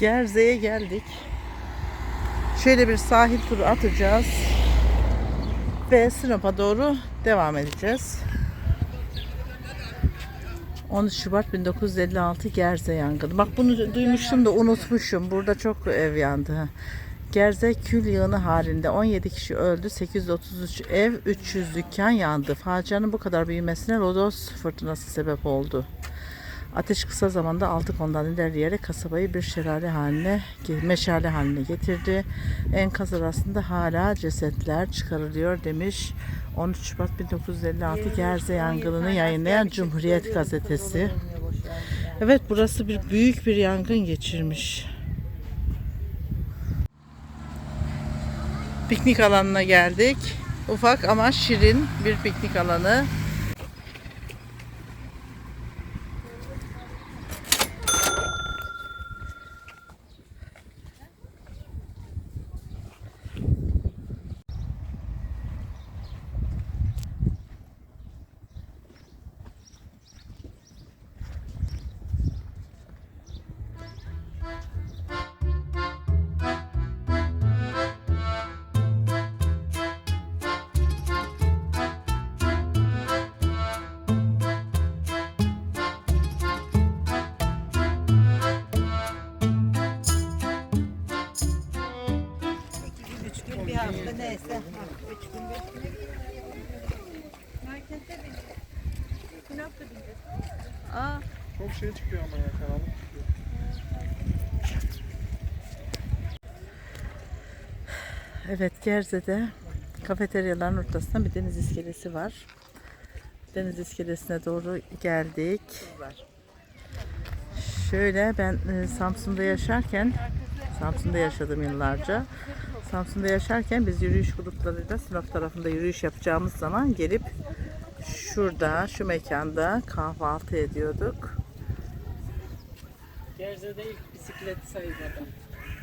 Gerze'ye geldik. Şöyle bir sahil turu atacağız. Ve Sinop'a doğru devam edeceğiz. 13 Şubat 1956 Gerze yangını. Bak bunu duymuştum da unutmuşum. Burada çok ev yandı. Gerze kül yığını halinde 17 kişi öldü. 833 ev, 300 dükkan yandı. Facianın bu kadar büyümesine Rodos fırtınası sebep oldu. Ateş kısa zamanda altı konudan ilerleyerek kasabayı bir şelale haline, meşale haline getirdi. Enkaz arasında hala cesetler çıkarılıyor demiş. 13 Şubat 1956 Gerze yangınını yayınlayan Cumhuriyet Gazetesi. Evet burası bir büyük bir yangın geçirmiş. Piknik alanına geldik. Ufak ama şirin bir piknik alanı. Neyse. Üç gün bir Aa, Çok şey çıkıyor ama ya karanlık çıkıyor. Evet Gerze'de kafeteryaların ortasında bir deniz iskelesi var. Deniz iskelesine doğru geldik. Şöyle ben e, Samsun'da yaşarken Samsun'da yaşadım yıllarca. Samsun'da yaşarken biz yürüyüş gruplarıyla Sinop tarafında yürüyüş yapacağımız zaman gelip şurada şu mekanda kahvaltı ediyorduk. Gerze'de ilk bisiklet sayılmadı.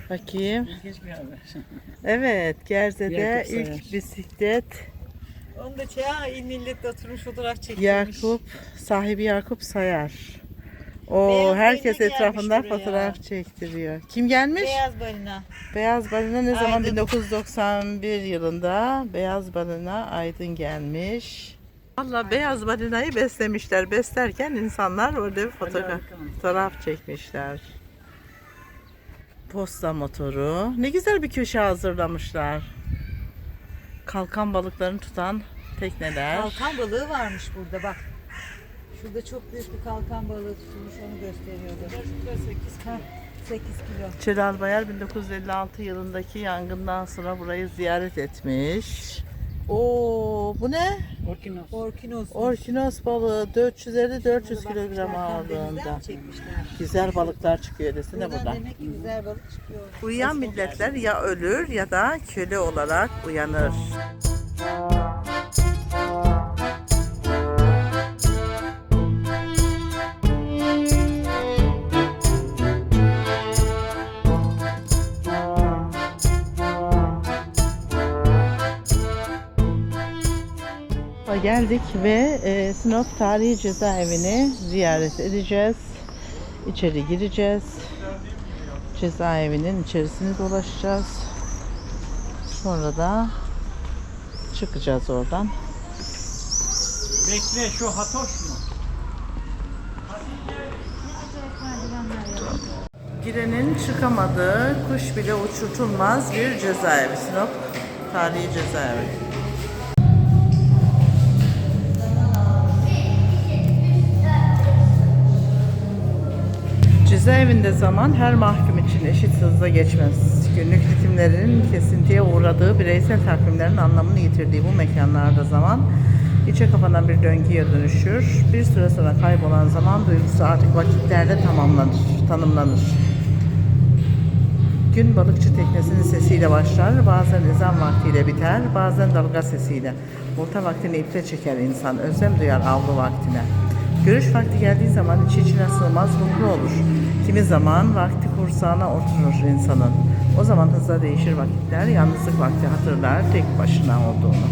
Bakayım. İlginç bir haber. Evet Gerze'de Yakup ilk Sayar. bisiklet onu da şey, ha, il millet oturmuş fotoğraf çekmiş. Yakup sahibi Yakup Sayar. O Beyaz herkes balina etrafından gelmiş buraya. fotoğraf çektiriyor. Kim gelmiş? Beyaz balina. Beyaz Balina ne zaman? Aydın. 1991 yılında Beyaz Balina Aydın gelmiş. Valla Beyaz Balina'yı beslemişler. Beslerken insanlar orada bir fotoğraf, fotoğraf çekmişler. Posta motoru. Ne güzel bir köşe hazırlamışlar. Kalkan balıklarını tutan tekneler. Kalkan balığı varmış burada bak. Şurada çok büyük bir kalkan balığı tutulmuş onu gösteriyordu. 8 kilo. Celal Bayar 1956 yılındaki yangından sonra burayı ziyaret etmiş. Oo, bu ne? Orkinos. Orkinos. Orkinos balığı 450-400 kilogram ağırlığında. çekmişler. Güzel balıklar çıkıyor desene Buradan buradan. demek ki güzel balık çıkıyor. Uyuyan milletler ya ölür ya da köle olarak uyanır. Geldik ve e, Sinop Tarihi Cezaevini ziyaret edeceğiz. İçeri gireceğiz. Cezaevinin içerisini dolaşacağız. Sonra da çıkacağız oradan. Bekle şu hatoş mu? Girenin çıkamadığı kuş bile uçurtulmaz bir cezaevi. Sinop Tarihi Cezaevi. Cezaevinde zaman her mahkum için eşit hızla geçmez. Günlük ritimlerin kesintiye uğradığı bireysel takvimlerin anlamını yitirdiği bu mekanlarda zaman içe kapanan bir döngüye dönüşür. Bir süre sonra kaybolan zaman duygusu artık vakitlerde tamamlanır, tanımlanır. Gün balıkçı teknesinin sesiyle başlar, bazen ezan vaktiyle biter, bazen dalga sesiyle. Orta vaktini iple çeker insan, özlem duyar avlu vaktine. Görüş vakti geldiği zaman içi içine sığmaz, mutlu olur. Kimi zaman vakti kursağına oturur insanın. O zaman hızla değişir vakitler, yalnızlık vakti hatırlar tek başına olduğunu.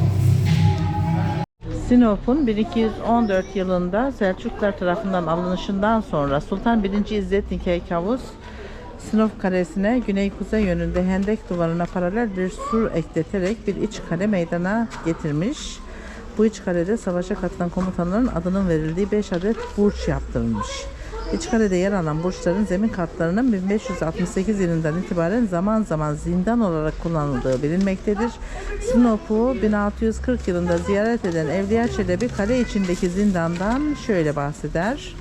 Sinop'un 1214 yılında Selçuklular tarafından alınışından sonra Sultan 1. İzzet Nikey Kavus Sinop Kalesi'ne güney-kuzey yönünde hendek duvarına paralel bir sur ekleterek bir iç kale meydana getirmiş. Bu iç kalede savaşa katılan komutanların adının verildiği 5 adet burç yaptırılmış. İç kalede yer alan burçların zemin katlarının 1568 yılından itibaren zaman zaman zindan olarak kullanıldığı bilinmektedir. Sinop'u 1640 yılında ziyaret eden Evliya Çelebi kale içindeki zindandan şöyle bahseder.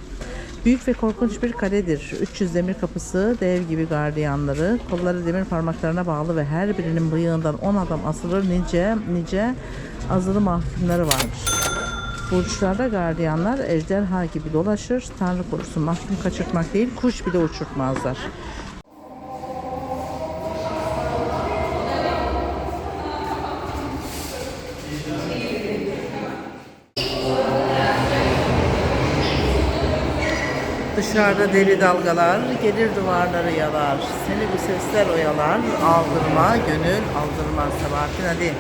Büyük ve korkunç bir kaledir. 300 demir kapısı, dev gibi gardiyanları, kolları demir parmaklarına bağlı ve her birinin bıyığından 10 adam asılır nice nice azılı mahkumları varmış. Burçlarda gardiyanlar ejderha gibi dolaşır. Tanrı korusun mahkum kaçırtmak değil kuş bile uçurtmazlar. Dışarıda deli dalgalar, gelir duvarları yalar. Seni bu sesler oyalar, aldırma, gönül aldırmaz. Sabahattin Ali.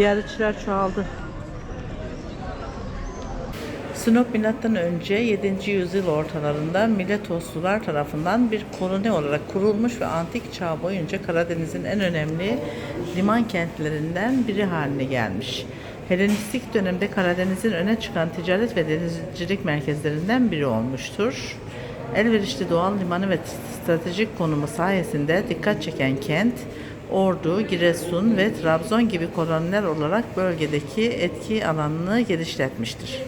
Ziyaretçiler çoğaldı. Sinop milattan önce 7. yüzyıl ortalarında Miletoslular tarafından bir koloni olarak kurulmuş ve antik çağ boyunca Karadeniz'in en önemli liman kentlerinden biri haline gelmiş. Helenistik dönemde Karadeniz'in öne çıkan ticaret ve denizcilik merkezlerinden biri olmuştur. Elverişli doğal limanı ve stratejik konumu sayesinde dikkat çeken kent, Ordu, Giresun ve Trabzon gibi koloniler olarak bölgedeki etki alanını genişletmiştir.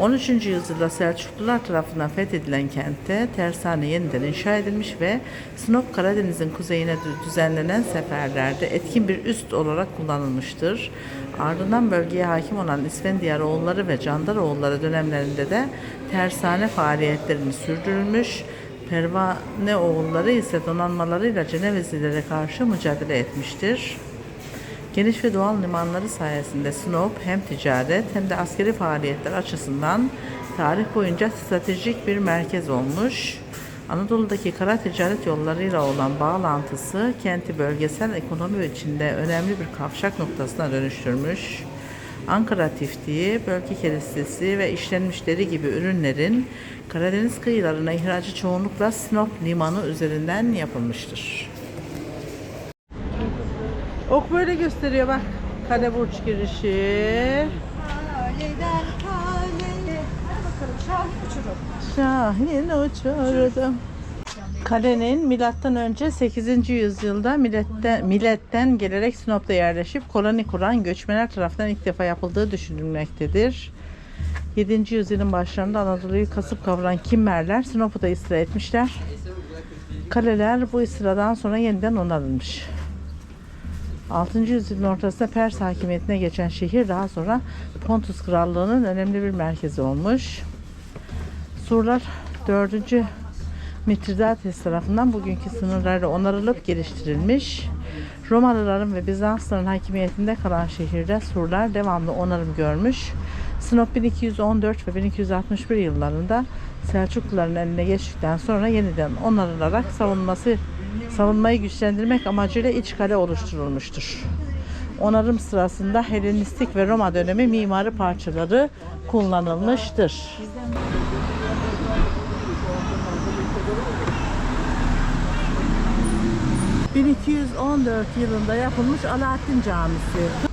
13. yüzyılda Selçuklular tarafından fethedilen kentte tersane yeniden inşa edilmiş ve Sinop Karadeniz'in kuzeyine dü- düzenlenen seferlerde etkin bir üst olarak kullanılmıştır. Ardından bölgeye hakim olan İsfendiyaroğulları ve Candaroğulları dönemlerinde de tersane faaliyetlerini sürdürülmüş. Pervane oğulları ise donanmalarıyla Cenevizlilere karşı mücadele etmiştir. Geniş ve doğal limanları sayesinde Sinop hem ticaret hem de askeri faaliyetler açısından tarih boyunca stratejik bir merkez olmuş. Anadolu'daki kara ticaret yollarıyla olan bağlantısı kenti bölgesel ekonomi içinde önemli bir kavşak noktasına dönüştürmüş. Ankara tiftiği, bölge kerestesi ve işlenmişleri gibi ürünlerin Karadeniz kıyılarına ihracı çoğunlukla Sinop limanı üzerinden yapılmıştır. Ok böyle gösteriyor bak. Kale burç girişi. Kaleden kaleye. Hadi bakalım şah uçurum. Şahin uçurdum. Kalenin milattan önce 8. yüzyılda milletten, milletten gelerek Sinop'ta yerleşip koloni kuran göçmenler tarafından ilk defa yapıldığı düşünülmektedir. 7. yüzyılın başlarında Anadolu'yu kasıp kavuran Kimmerler Sinop'u da istila etmişler. Kaleler bu istiladan sonra yeniden onarılmış. 6. yüzyılın ortasında Pers hakimiyetine geçen şehir daha sonra Pontus Krallığı'nın önemli bir merkezi olmuş. Surlar 4. Mitridates tarafından bugünkü sınırlarla onarılıp geliştirilmiş. Romalıların ve Bizansların hakimiyetinde kalan şehirde surlar devamlı onarım görmüş. Sinop 1214 ve 1261 yıllarında Selçukluların eline geçtikten sonra yeniden onarılarak savunması savunmayı güçlendirmek amacıyla iç kale oluşturulmuştur. Onarım sırasında Helenistik ve Roma dönemi mimari parçaları kullanılmıştır. 1214 yılında yapılmış Alaaddin Camisi.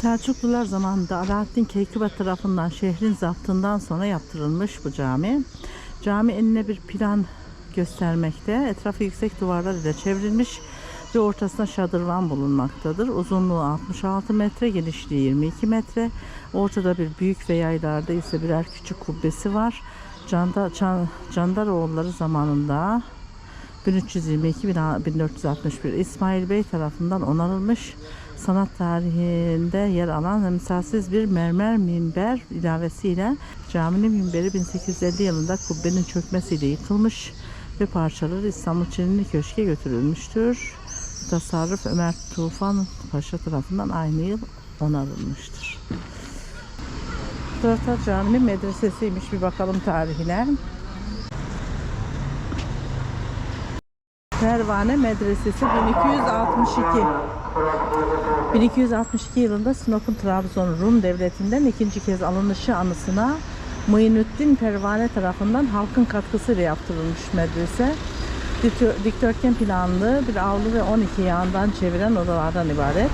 Selçuklular zamanında Alaaddin Keykubat tarafından şehrin zaptından sonra yaptırılmış bu cami. Cami eline bir plan göstermekte. Etrafı yüksek duvarlar ile çevrilmiş ve ortasında şadırvan bulunmaktadır. Uzunluğu 66 metre, genişliği 22 metre. Ortada bir büyük ve yaylarda ise birer küçük kubbesi var. Canda, Can, Candaroğulları zamanında 1322-1461 İsmail Bey tarafından onarılmış sanat tarihinde yer alan emsalsiz bir mermer minber ilavesiyle caminin minberi 1850 yılında kubbenin çökmesiyle yıkılmış ve parçaları İstanbul Çinili Köşk'e götürülmüştür. tasarruf Ömer Tufan Paşa tarafından aynı yıl onarılmıştır. Dörtar Camii Medresesi'ymiş bir bakalım tarihine. Pervane Medresesi 1262. 1262 yılında Sinop'un Trabzon Rum devletinden ikinci kez alınışı anısına Muinüddin Pervane tarafından halkın katkısıyla yaptırılmış medrese. Dikdörtgen planlı bir avlu ve 12 yandan çeviren odalardan ibaret.